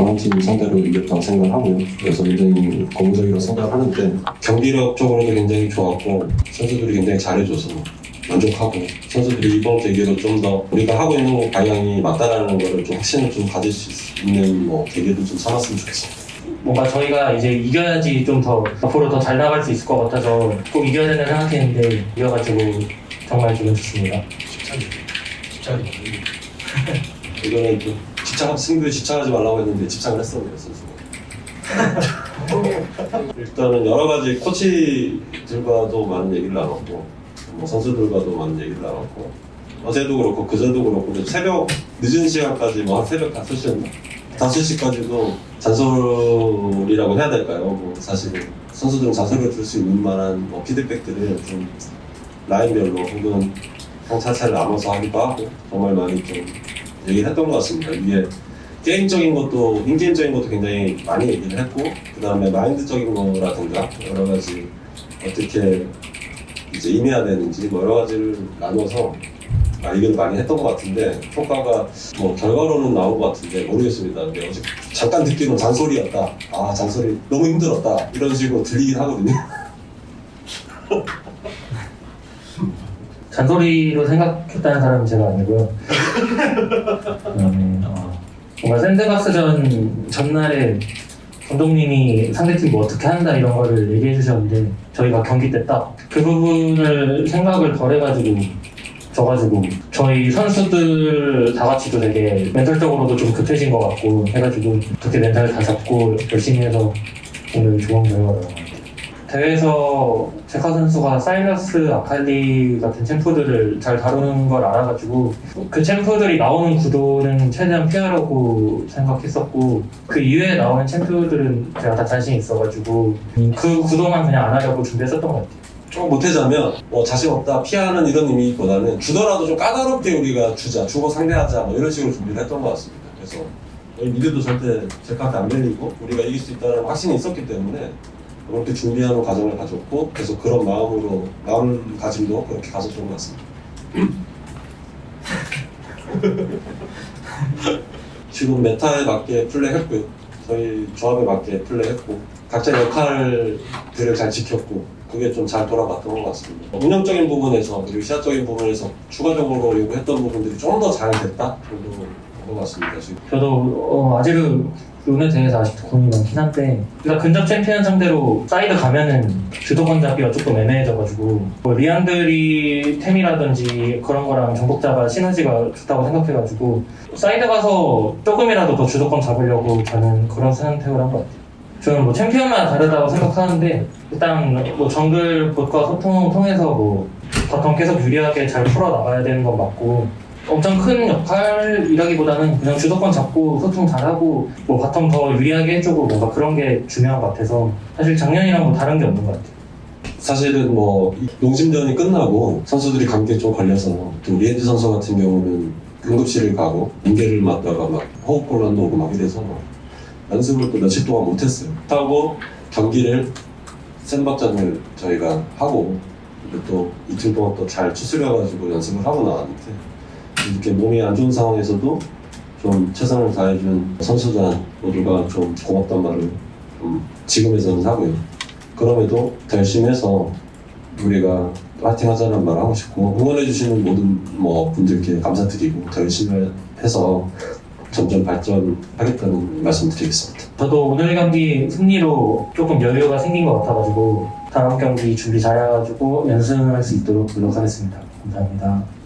강한 팀 상대로 이겼다고 생각을 하고요. 그래서 굉장히 고무적이라고 생각을 하는데 경기력적으로도 굉장히 좋았고 선수들이 굉장히 잘해줘서 만족하고 선수들이 이번 계기로 좀더 우리가 하고 있는 방향이 맞다라는 거를 좀 확신을 좀 가질 수 있는 뭐 계기도 좀 삼았으면 좋겠습니다. 뭔가 저희가 이제 이겨야지 좀 더 앞으로 더 잘 나갈 수 있을 것 같아서 꼭 이겨야 된다 생각했는데 이겨가지고 정말 기분 좋습니다. 집착이 집착이 이거는 또 집착 승부에 집착하지 말라고 했는데 집착을 했었네요 선수가. 일단은 여러 가지 코치들과도 많은 얘기를 나눴고 뭐 선수들과도 많은 얘기를 나눴고 어제도 그렇고 그제도 그렇고 새벽 늦은 시간까지 뭐 한 새벽 5시였나? 5시까지도 잔소리라고 해야 될까요? 뭐 사실은 선수들은 잔소리를 들수 있는 만한 뭐 피드백들을 좀 라인별로 혹은 형 차차를 나눠서 하기도 하고 정말 많이 좀 얘기를 했던 것 같습니다. 이게 게임적인 것도 인게임적인 것도 굉장히 많이 얘기를 했고 그 다음에 마인드적인 거라든가 여러 가지 어떻게 이제 임해야 되는지 뭐 여러 가지를 나눠서 아, 얘기를 많이 했던 것 같은데 효과가 뭐 결과로는 나온 것 같은데 모르겠습니다. 근데 어제 잠깐 듣기로는 잔소리였다. 아 잔소리 너무 힘들었다 이런 식으로 들리긴 하거든요. 잔소리로 생각했다는 사람은 제가 아니고요. 그다음에 어, 뭔가 샌드박스전 전날에 감독님이 상대팀 뭐 어떻게 한다 이런 거를 얘기해 주셨는데 저희가 경기 때 딱 그 부분을 생각을 덜 해가지고 져가지고 저희 선수들 다 같이도 되게 멘탈적으로도 좀 급해진 것 같고 해가지고 어떻게 멘탈 다 잡고 열심히 해서 오늘 좋은 결과를 같아요. 대회에서 제카 선수가 사이러스 아칼리 같은 챔프들을 잘 다루는 걸 알아가지고 그 챔프들이 나오는 구도는 최대한 피하려고 생각했었고 그 이외에 나오는 챔프들은 제가 다 자신 있어가지고 그 구도만 그냥 안 하려고 준비했었던 것 같아요. 조금 못하자면 뭐 자신 없다 피하는 이런 의미보다는 주더라도 좀 까다롭게 우리가 주자 주고 상대하자 뭐 이런 식으로 준비를 했던 것 같습니다. 그래서 미드도 절대 제카한테 안 밀리고 우리가 이길 수 있다는 확신이 있었기 때문에 그렇게 준비하는 과정을 가졌고 그래서 그런 마음으로 마음가짐도 그렇게 가졌던 것 같습니다. 지금 메타에 맞게 플레이했고요. 저희 조합에 맞게 플레이했고 각자 역할들을 잘 지켰고 그게 좀 잘 돌아갔던 것 같습니다. 운영적인 부분에서 그리고 시야적인 부분에서 추가적으로 요구했던 부분들이 좀 더 잘 됐다 정도 된 것 같습니다. 지금 저도 어, 아직은 오늘 대회에서 아직도 고민이 많긴 한데 그러니까 근접 챔피언 상대로 사이드 가면은 주도권 잡기가 조금 애매해져가지고 뭐 리안들이 템이라든지 그런 거랑 정복자가 시너지가 좋다고 생각해가지고 사이드 가서 조금이라도 더 주도권 잡으려고 저는 그런 선택을 한 것 같아요. 저는 뭐 챔피언마다 다르다고 생각하는데 일단 뭐 정글 봇과 소통을 통해서 뭐 바텀 계속 유리하게 잘 풀어 나가야 되는 건 맞고 엄청 큰 역할이라기보다는 그냥 주도권 잡고 소통 잘하고 뭐 바텀 더 유리하게 해주고 뭔가 그런 게 중요한 것 같아서 사실 작년이랑 뭐 다른 게 없는 것 같아요. 사실은 뭐이 농심전이 끝나고 선수들이 감기에 좀 걸려서 또 리엔드 선수 같은 경우는 응급실을 가고 인계를 맞다가 막 호흡곤란도 오고 막 이래서 막 연습을 또 며칠 동안 못했어요. 하고 경기를 센박전을 저희가 하고 또 이틀 동안 또 잘 추스려가지고 연습을 하고 나왔는데 이렇게 몸이 안 좋은 상황에서도 좀 최선을 다해준 선수단 모두가 좀 고맙단 말을 좀 지금에서는 하고요. 그럼에도 더 열심히 해서 우리가 파이팅 하자는 말 하고 싶고 응원해주시는 모든 뭐 분들께 감사드리고 더 열심히 해서 점점 발전하겠다는 말씀 드리겠습니다. 저도 오늘 경기 승리로 조금 여유가 생긴 것 같아가지고 다음 경기 준비 잘해가지고 연승할 수 있도록 노력하겠습니다. 감사합니다.